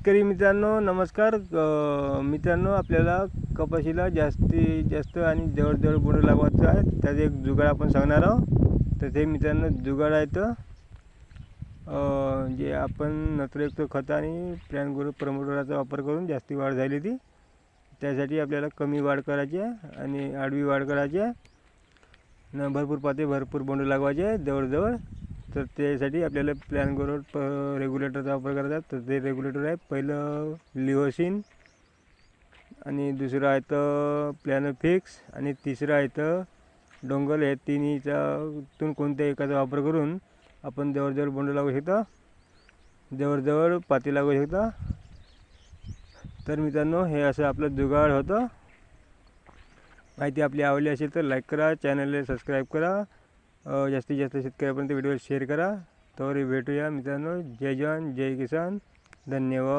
शेतकरी मित्रांनो नमस्कार. मित्रांनो आपल्याला कपाशीला जास्तीत जास्त आणि जवळजवळ बोंड लावायचं आहे. त्याचं एक जुगाड आपण सांगणार आहोत. तर ते मित्रांनो जुगाड आहे तर जे आपण नत्रयुक्त खत आणि प्लॅन ग्रोथ प्रमोटराचा वापर करून जास्ती वाढ झाली ती त्यासाठी आपल्याला कमी वाढ करायची आहे आणि आडवी वाढ करायची आहे. न भरपूर पाते भरपूर बोंड लागवायचे आहे जवळजवळ. तर त्यासाठी आपल्याला प्लॅन करून प रेग्युलेटरचा वापर करायचा तर ते रेग्युलेटर आहे. पहिलं लिओसिन आणि दुसरं आहे तर प्लॅन फिक्स आणि तिसरं आहे तर डोंगल. हे तिन्हीच्यातून कोणत्या एकाचा वापर करून आपण जवळजवळ बोंड लागू शकता. जवळजवळ पाती लागू शकता. तर मित्रांनो हे असं आपलं जुगाड होतं. माहिती आपली आवडली असेल तर लाईक करा चॅनलला सबस्क्राईब करा. जास्तीत जास्त शेतकऱ्यापर्यंत व्हिडिओ शेअर करा. तर भेटूया मित्रांनो. जय जवान जय किसान. धन्यवाद.